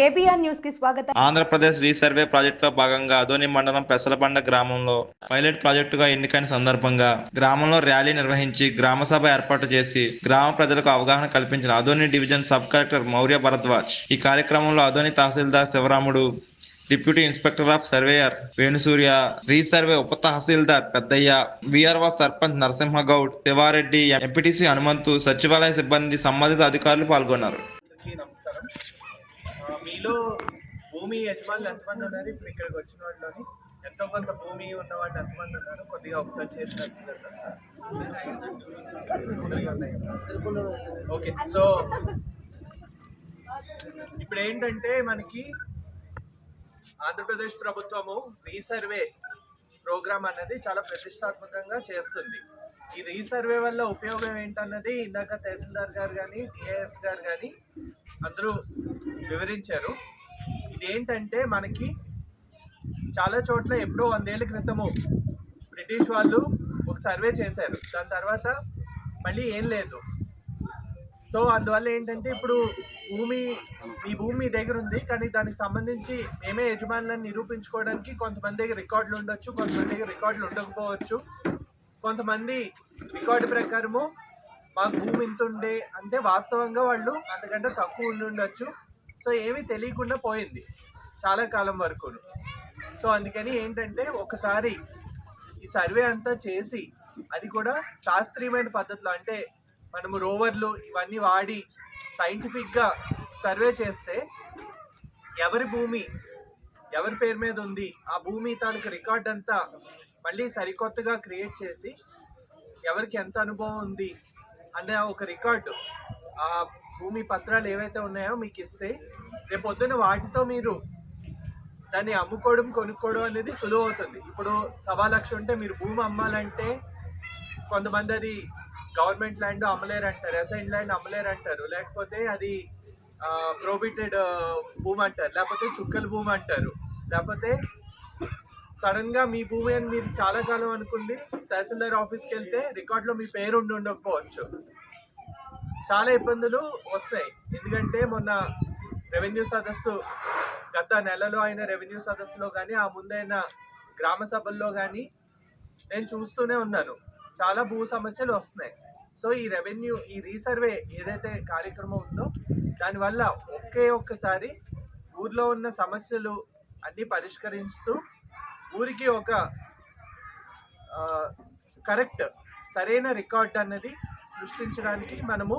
KBR న్యూస్కి స్వాగతం. Andhra Pradesh resurvey ప్రాజెక్టులో భాగంగా అదోని మండలం పెసలబండ గ్రామంలో పైలట్ ప్రాజెక్టుగా ఎన్నికైన సందర్భంగా గ్రామంలో ర్యాలీ నిర్వహించి గ్రామ సభ ఏర్పాటు చేసి గ్రామ ప్రజలకు అవగాహన కల్పించిన Adoni division sub collector Maurya Bharadwaj ఈ కార్యక్రమంలో అదోని తహసీల్దార్ Sivaramudu deputy inspector of surveyor Venusurya resurvey ఉప తహసీల్దార్ పెద్దయ్య విఆర్ఓ సర్పంచ్ నరసింహగౌడ్ శివారెడ్డి ఎంపీటీసీ హనుమంతు సచివాలయ సిబ్బంది సంబంధిత అధికారులు పాల్గొన్నారు. నమస్కారం. మీలో భూమి యజమానులు ఎంతమంది ఉన్నారు? ఇప్పుడు ఇక్కడికి వచ్చిన వాళ్ళని ఎంతో కొంత భూమి ఉన్న వాళ్ళు ఎంతమంది ఉన్నారు? కొద్దిగా ఒకసారి చేసినట్టు ఓకే సో ఇప్పుడు ఏంటంటే మనకి ఆంధ్రప్రదేశ్ ప్రభుత్వము రీసర్వే ప్రోగ్రామ్ అనేది చాలా ప్రతిష్టాత్మకంగా చేస్తుంది. ఈ రీసర్వే వల్ల ఉపయోగం ఏంటన్నది ఇందాక తహసీల్దార్ గారు కానీ డిఐఎస్ గారు కానీ అందరూ వివరించారు. ఇదేంటంటే మనకి చాలా చోట్ల ఎప్పుడో వందేళ్ళ క్రితము బ్రిటిష్ వాళ్ళు ఒక సర్వే చేశారు. దాని తర్వాత మళ్ళీ ఏం లేదు. సో అందువల్ల ఏంటంటే ఇప్పుడు భూమి మీ భూమి మీ దగ్గర ఉంది. కానీ దానికి సంబంధించి మేమే యజమానులను నిరూపించుకోవడానికి కొంతమంది దగ్గర రికార్డులు ఉండొచ్చు కొంతమంది దగ్గర రికార్డులు ఉండకపోవచ్చు. కొంతమంది రికార్డు ప్రకారము మాకు భూమి ఇంత ఉండే అంటే వాస్తవంగా వాళ్ళు అంతకంటే తక్కువ ఉండి ఉండొచ్చు. సో ఏమీ తెలియకుండా పోయింది చాలా కాలం వరకు సో అందుకని ఏంటంటే ఒకసారి ఈ సర్వే అంతా చేసి అది కూడా శాస్త్రీయమైన పద్ధతిలో అంటే మనము రోవర్లు ఇవన్నీ వాడి సైంటిఫిక్గా సర్వే చేస్తే ఎవరి భూమి ఎవరి పేరు మీద ఉంది ఆ భూమి తాలూకు రికార్డ్ అంతా మళ్ళీ సరికొత్తగా క్రియేట్ చేసి ఎవరికి ఎంత అనుభవం ఉంది అనే ఒక రికార్డు ఆ భూమి పత్రాలు ఏవైతే ఉన్నాయో మీకు ఇస్తే రేపు పొద్దున్న వాటితో మీరు దాన్ని అమ్ముకోవడం కొనుక్కోవడం అనేది సులువు అవుతుంది. ఇప్పుడు సవా లక్ష ఉంటే మీరు భూమి అమ్మాలంటే కొంతమంది అది గవర్నమెంట్ ల్యాండ్ అమ్మలేరు అంటారు అసైన్ ల్యాండ్ అమ్మలేరు అంటారు లేకపోతే అది ప్రోబిటెడ్ భూమి అంటారు. లేకపోతే చుక్కల భూమి అంటారు. లేకపోతే సడన్గా మీ భూమి అని మీరు చాలా కాలం అనుకుంది తహసీల్దార్ ఆఫీస్కి వెళ్తే రికార్డులో మీ పేరు ఉండి ఉండకపోవచ్చు. చాలా ఇబ్బందులు వస్తాయి. ఎందుకంటే మొన్న రెవెన్యూ సదస్సు గత నెలలో అయిన రెవెన్యూ సదస్సులో కానీ ఆ ముందైన గ్రామ సభల్లో కానీ నేను చూస్తూనే ఉన్నాను. చాలా భూ సమస్యలు వస్తున్నాయి. సో ఈ రెవెన్యూ ఈ రీసర్వే ఏదైతే కార్యక్రమం ఉందో దానివల్ల ఒకే ఒక్కసారి ఊర్లో ఉన్న సమస్యలు అన్నీ పరిష్కరిస్తూ ఊరికి ఒక కరెక్ట్ సరైన రికార్డ్ అన్నది సృష్టించడానికి మనము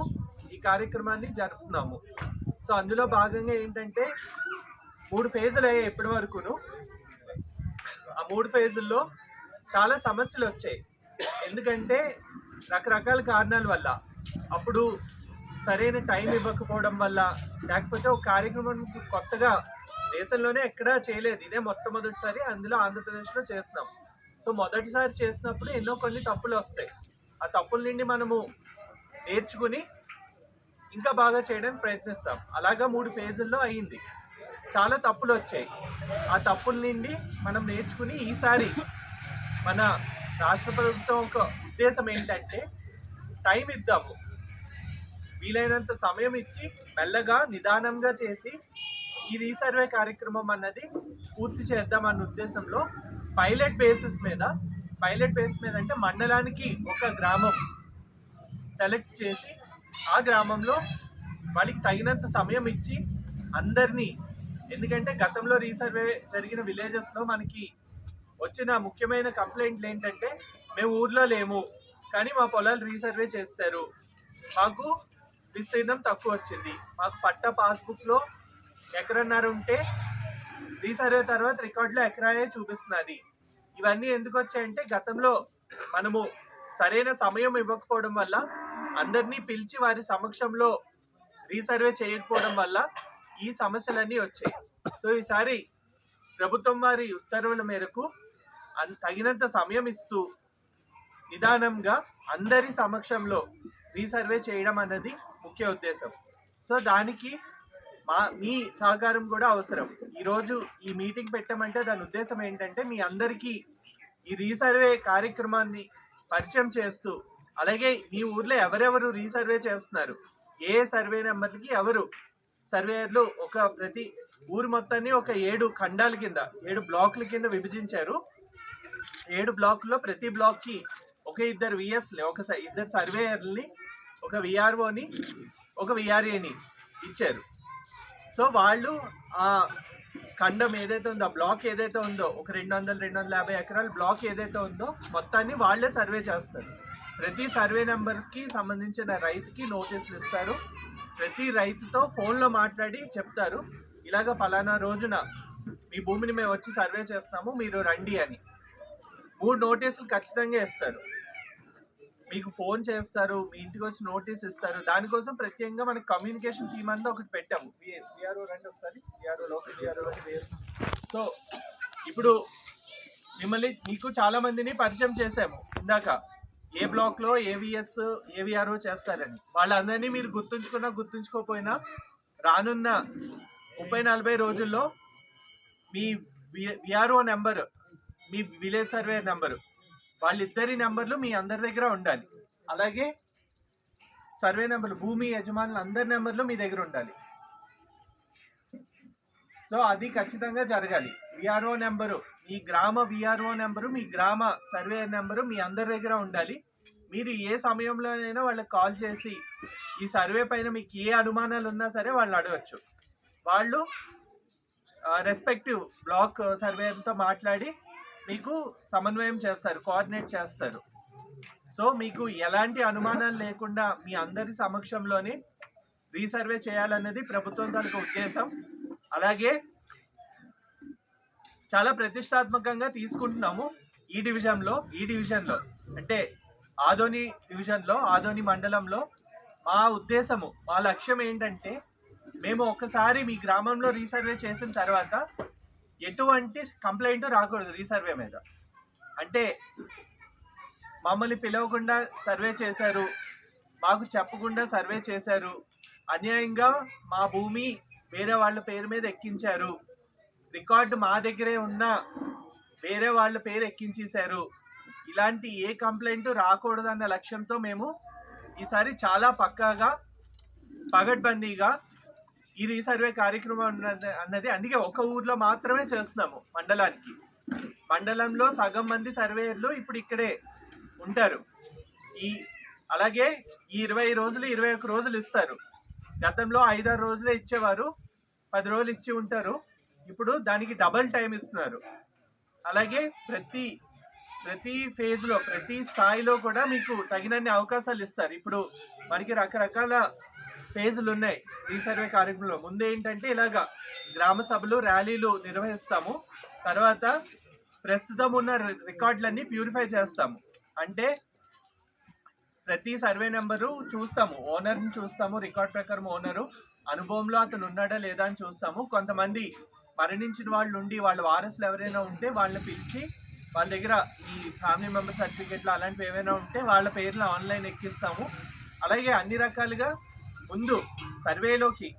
ఈ కార్యక్రమాన్ని జరుపుతున్నాము. సో అందులో భాగంగా ఏంటంటే మూడు ఫేజులు అయ్యాయి ఇప్పటి వరకును ఆ మూడు ఫేజుల్లో చాలా సమస్యలు వచ్చాయి. ఎందుకంటే రకరకాల కారణాల వల్ల. అప్పుడు సరైన టైం ఇవ్వకపోవడం వల్ల లేకపోతే ఒక కార్యక్రమం కొత్తగా దేశంలోనే ఎక్కడా చేయలేదు. ఇదే మొట్టమొదటిసారి అందులో ఆంధ్రప్రదేశ్లో చేస్తున్నాం. సో మొదటిసారి చేసినప్పుడు ఎన్నో కొన్ని తప్పులు వస్తాయి. ఆ తప్పుల నుండి మనము నేర్చుకుని ఇంకా బాగా చేయడానికి ప్రయత్నిస్తాం. అలాగా మూడు ఫేజుల్లో అయ్యింది చాలా తప్పులు వచ్చాయి. ఆ తప్పుల నుండి మనం నేర్చుకుని ఈసారి మన రాష్ట్ర ప్రభుత్వం ఒక ఉద్దేశం ఏంటంటే టైం ఇద్దాము. వీలైనంత సమయం ఇచ్చి మెల్లగా నిదానంగా చేసి ఈ రీసర్వే కార్యక్రమం అన్నది పూర్తి చేద్దాం అన్న ఉద్దేశంలో పైలట్ బేసిస్ మీద పైలట్ బేస్ మీద అంటే మండలానికి ఒక గ్రామం. సెలెక్ట్ చేసి ఆ గ్రామంలో వాళ్ళకి తగినంత సమయం ఇచ్చి అందరినీ ఎందుకంటే గతంలో రీసర్వే జరిగిన విలేజెస్లో మనకి వచ్చిన ముఖ్యమైన కంప్లైంట్లు ఏంటంటే మేము ఊర్లో లేము కానీ మా పొలాలు రీసర్వే చేస్తారు. మాకు విస్తీర్ణం తక్కువ వచ్చింది. మాకు పట్ట పాస్బుక్లో ఎకరన్నర ఉంటే రీసర్వే తర్వాత రికార్డులో ఎకరాయే చూపిస్తున్నది. ఇవన్నీ ఎందుకు వచ్చాయంటే గతంలో మనము సరైన సమయం ఇవ్వకపోవడం వల్ల అందరినీ పిలిచి వారి సమక్షంలో రీసర్వే చేయకపోవడం వల్ల ఈ సమస్యలన్నీ వచ్చాయి. సో ఈసారి ప్రభుత్వం వారి ఉత్తర్వుల మేరకు తగినంత సమయం ఇస్తూ నిదానంగా అందరి సమక్షంలో రీసర్వే చేయడం అన్నది ముఖ్య ఉద్దేశం. సో దానికి మా మీ సహకారం కూడా అవసరం. ఈరోజు ఈ మీటింగ్ పెట్టమంటే దాని ఉద్దేశం ఏంటంటే మీ అందరికీ ఈ రీసర్వే కార్యక్రమాన్ని పరిచయం చేస్తూ అలాగే మీ ఊర్లో ఎవరెవరు రీసర్వే చేస్తున్నారు? ఏ సర్వే నెంబర్కి ఎవరు సర్వేయర్లు? ఒక ప్రతి ఊరు మొత్తాన్ని ఒక ఏడు ఖండాల కింద ఏడు బ్లాకుల కింద విభజించారు. ఏడు బ్లాకుల్లో ప్రతి బ్లాక్కి ఒక ఇద్దరు విఎస్ని ఒక ఇద్దరు సర్వేయర్ని ఒక విఆర్ఓని ఒక విఆర్ఏని ఇచ్చారు. సో వాళ్ళు ఆ ఖండం ఏదైతే ఉందో ఆ బ్లాక్ ఏదైతే ఉందో ఒక రెండు వందల రెండు వందల యాభై ఎకరాల బ్లాక్ ఏదైతే ఉందో మొత్తాన్ని వాళ్ళే సర్వే చేస్తారు. ప్రతి సర్వే నెంబర్కి సంబంధించిన రైతుకి నోటీసులు ఇస్తారు. ప్రతి రైతుతో ఫోన్లో మాట్లాడి చెప్తారు. ఇలాగ ఫలానా రోజున మీ భూమిని మేము వచ్చి సర్వే చేస్తాము మీరు రండి అని. మూడు నోటీసులు ఖచ్చితంగా ఇస్తారు. మీకు ఫోన్ చేస్తారు మీ ఇంటికి వచ్చి నోటీస్ ఇస్తారు దానికోసం ప్రత్యేకంగా మనకి కమ్యూనికేషన్ టీమ్ అంతా ఒకటి పెట్టాము. విఆర్ఓ రండి ఒకసారి. విఆర్ఓ లోకల్ విఆర్ఓ సో ఇప్పుడు మిమ్మల్ని మీకు చాలా మందిని పరిచయం చేశాము. ఇందాక ఏ బ్లాక్లో ఏవిఎస్ ఏవిఆర్ఓ చేస్తారని. వాళ్ళందరినీ మీరు గుర్తుంచుకున్నా గుర్తుంచుకోకపోయినా రానున్న ముప్పై నలభై రోజుల్లో మీ విఆర్ఓ నెంబర్ మీ విలేజ్ సర్వే నెంబరు వాళ్ళిద్దరి నెంబర్లు మీ అందరి దగ్గర ఉండాలి. అలాగే సర్వే నెంబర్లు భూమి యజమానులు అందరి నెంబర్లు మీ దగ్గర ఉండాలి. సో అది ఖచ్చితంగా జరగాలి. విఆర్ఓ నెంబరు మీ గ్రామ విఆర్ఓ నెంబరు మీ గ్రామ సర్వే నెంబరు మీ అందరి దగ్గర ఉండాలి. మీరు ఏ సమయంలోనైనా వాళ్ళకి కాల్ చేసి ఈ సర్వే పైన మీకు ఏ అనుమానాలు ఉన్నా సరే వాళ్ళు అడగచ్చు. వాళ్ళు రెస్పెక్టివ్ బ్లాక్ సర్వేయర్తో మాట్లాడి మీకు సమన్వయం చేస్తారు కోఆర్డినేట్ చేస్తారు. సో మీకు ఎలాంటి అనుమానాలు లేకుండా మీ అందరి సమక్షంలోనే రీసర్వే చేయాలన్నది ప్రభుత్వం తనకు ఉద్దేశం. అలాగే చాలా ప్రతిష్టాత్మకంగా తీసుకుంటున్నాము ఈ డివిజన్లో ఈ డివిజన్లో. అంటే ఆదోని డివిజన్లో ఆదోని మండలంలో మా ఉద్దేశము మా లక్ష్యం ఏంటంటే మేము ఒకసారి మీ గ్రామంలో రీసర్వే చేసిన తర్వాత ఎటువంటి కంప్లైంట్ రాకూడదు రీసర్వే మీద. అంటే మమ్మల్ని పిలవకుండా సర్వే చేశారు మాకు చెప్పకుండా సర్వే చేశారు అన్యాయంగా మా భూమి వేరే వాళ్ళ పేరు మీద ఎక్కించారు రికార్డు మా దగ్గరే ఉన్న వేరే వాళ్ళ పేరు ఎక్కించేశారు ఇలాంటి ఏ కంప్లైంట్ రాకూడదన్న లక్ష్యంతో మేము ఈసారి చాలా పక్కాగా పగడ్బందీగా ఈ రీసర్వే కార్యక్రమం అన్నది- అన్నది అందుకే ఒక ఊర్లో మాత్రమే చేస్తున్నాము మండలానికి. మండలంలో సగం మంది సర్వేయర్లు ఇప్పుడు ఇక్కడే ఉంటారు. ఈ అలాగే ఈ ఇరవై రోజులు ఇరవై ఒక్క రోజులు ఇస్తారు. గతంలో ఐదారు రోజులే ఇచ్చేవారు పది రోజులు ఇచ్చి ఉంటారు. ఇప్పుడు దానికి డబల్ టైం ఇస్తున్నారు. అలాగే ప్రతి ప్రతి ఫేజ్లో ప్రతి స్థాయిలో కూడా మీకు తగినన్ని అవకాశాలు ఇస్తారు. ఇప్పుడు మనకి రకరకాల ఫేజులు ఉన్నాయి రీసర్వే కార్యక్రమంలో. ముందు ఏంటంటే ఇలాగా గ్రామ సభలు ర్యాలీలు నిర్వహిస్తాము. తర్వాత ప్రస్తుతం ఉన్న రి- రికార్డులన్నీ ప్యూరిఫై చేస్తాము. అంటే ప్రతి సర్వే నెంబరు చూస్తాము. ఓనర్ని చూస్తాము రికార్డ్ ప్రకారం ఓనరు. అనుభవంలో అతను ఉన్నాడా లేదా అని చూస్తాము. కొంతమంది మరణించిన వాళ్ళు ఉండి వాళ్ళ వారసులు ఎవరైనా ఉంటే వాళ్ళని పిలిచి వాళ్ళ దగ్గర ఈ ఫ్యామిలీ మెంబర్ సర్టిఫికేట్లు అలాంటివి ఏమైనా ఉంటే వాళ్ళ పేర్లు ఆన్లైన్ ఎక్కిస్తాము. అలాగే అన్ని రకాలుగా ముందు సర్వేలోకి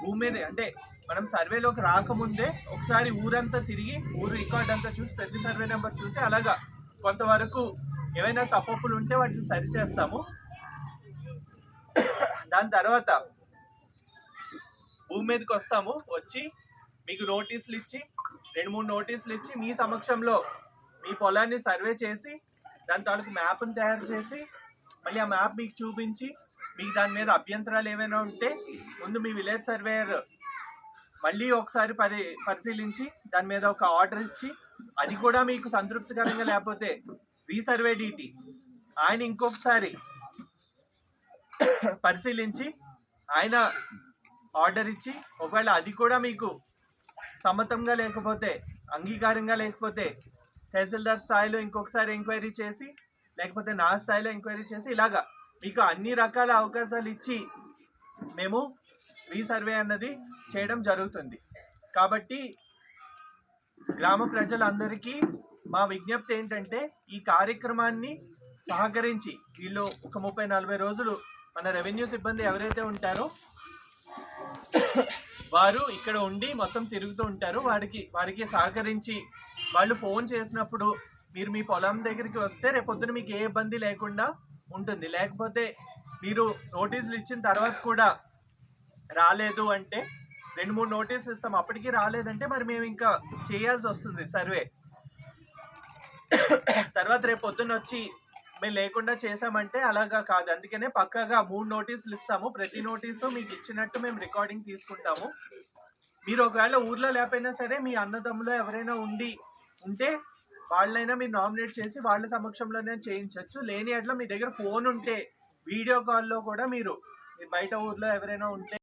భూమి మీద అంటే మనం సర్వేలోకి రాకముందే ఒకసారి ఊరంతా తిరిగి ఊరు రికార్డ్ అంతా చూసి ప్రతి సర్వే నెంబర్ చూసి అలాగా కొంతవరకు ఏమైనా తప్పప్పులు ఉంటే వాటిని సరి చేస్తాము. దాని తర్వాత భూమి మీదకి వస్తాము వచ్చి మీకు నోటీసులు ఇచ్చి రెండు మూడు నోటీసులు ఇచ్చి మీ సమక్షంలో మీ పొలాన్ని సర్వే చేసి దాని తాలూకు మ్యాప్ని తయారు చేసి మళ్ళీ ఆ మ్యాప్ మీకు చూపించి మీకు దాని మీద అభ్యంతరాలు ఏమైనా ఉంటే ముందు మీ విలేజ్ సర్వేయర్ మళ్ళీ ఒకసారి పరి పరిశీలించి దాని మీద ఒక ఆర్డర్ ఇచ్చి అది కూడా మీకు సంతృప్తికరంగా లేకపోతే రీసర్వే డీటీ ఆయన ఇంకొకసారి పరిశీలించి ఆయన ఆర్డర్ ఇచ్చి ఒకవేళ అది కూడా మీకు సమ్మతంగా లేకపోతే అంగీకారంగా లేకపోతే తహసీల్దార్ స్థాయిలో ఇంకొకసారి ఎంక్వైరీ చేసి లేకపోతే నా స్థాయిలో ఎంక్వైరీ చేసి ఇలాగా మీకు అన్ని రకాల అవకాశాలు ఇచ్చి మేము రీసర్వే అన్నది చేయడం జరుగుతుంది. కాబట్టి గ్రామ ప్రజలందరికీ మా విజ్ఞప్తి ఏంటంటే ఈ కార్యక్రమాన్ని సహకరించి వీళ్ళు ఒక ముప్పై నలభై రోజులు మన రెవెన్యూ సిబ్బంది ఎవరైతే ఉంటారో వారు ఇక్కడ ఉండి మొత్తం తిరుగుతూ ఉంటారు. వారికి వారికి సహకరించి వాళ్ళు ఫోన్ చేసినప్పుడు మీరు మీ పొలం దగ్గరికి వస్తే రేపొద్దున మీకు ఏ ఇబ్బంది లేకుండా ఉంటుంది. లేకపోతే మీరు నోటీసులు ఇచ్చిన తర్వాత కూడా రాలేదు అంటే రెండు మూడు నోటీసులు ఇస్తాం. అప్పటికి రాలేదంటే మరి మేము ఇంకా చేయాల్సి వస్తుంది సర్వే. తర్వాత రేపు పొద్దున్న వచ్చి మేము లేకుండా చేసామంటే అలాగా కాదు. అందుకనే పక్కాగా మూడు నోటీసులు ఇస్తాము. ప్రతి నోటీసు మీకు ఇచ్చినట్టు మేము రికార్డింగ్ తీసుకుంటాము. మీరు ఒకవేళ ఊర్లో లేకపోయినా సరే మీ అన్నదమ్ములో ఎవరైనా ఉండి ఉంటే వాళ్ళైనా మీరు నామినేట్ చేసి వాళ్ళ సమక్షంలోనే చేయించవచ్చు లేని అట్లా మీ దగ్గర ఫోన్ ఉంటే వీడియో కాల్లో కూడా మీరు బయట ఊర్లో ఎవరైనా ఉంటే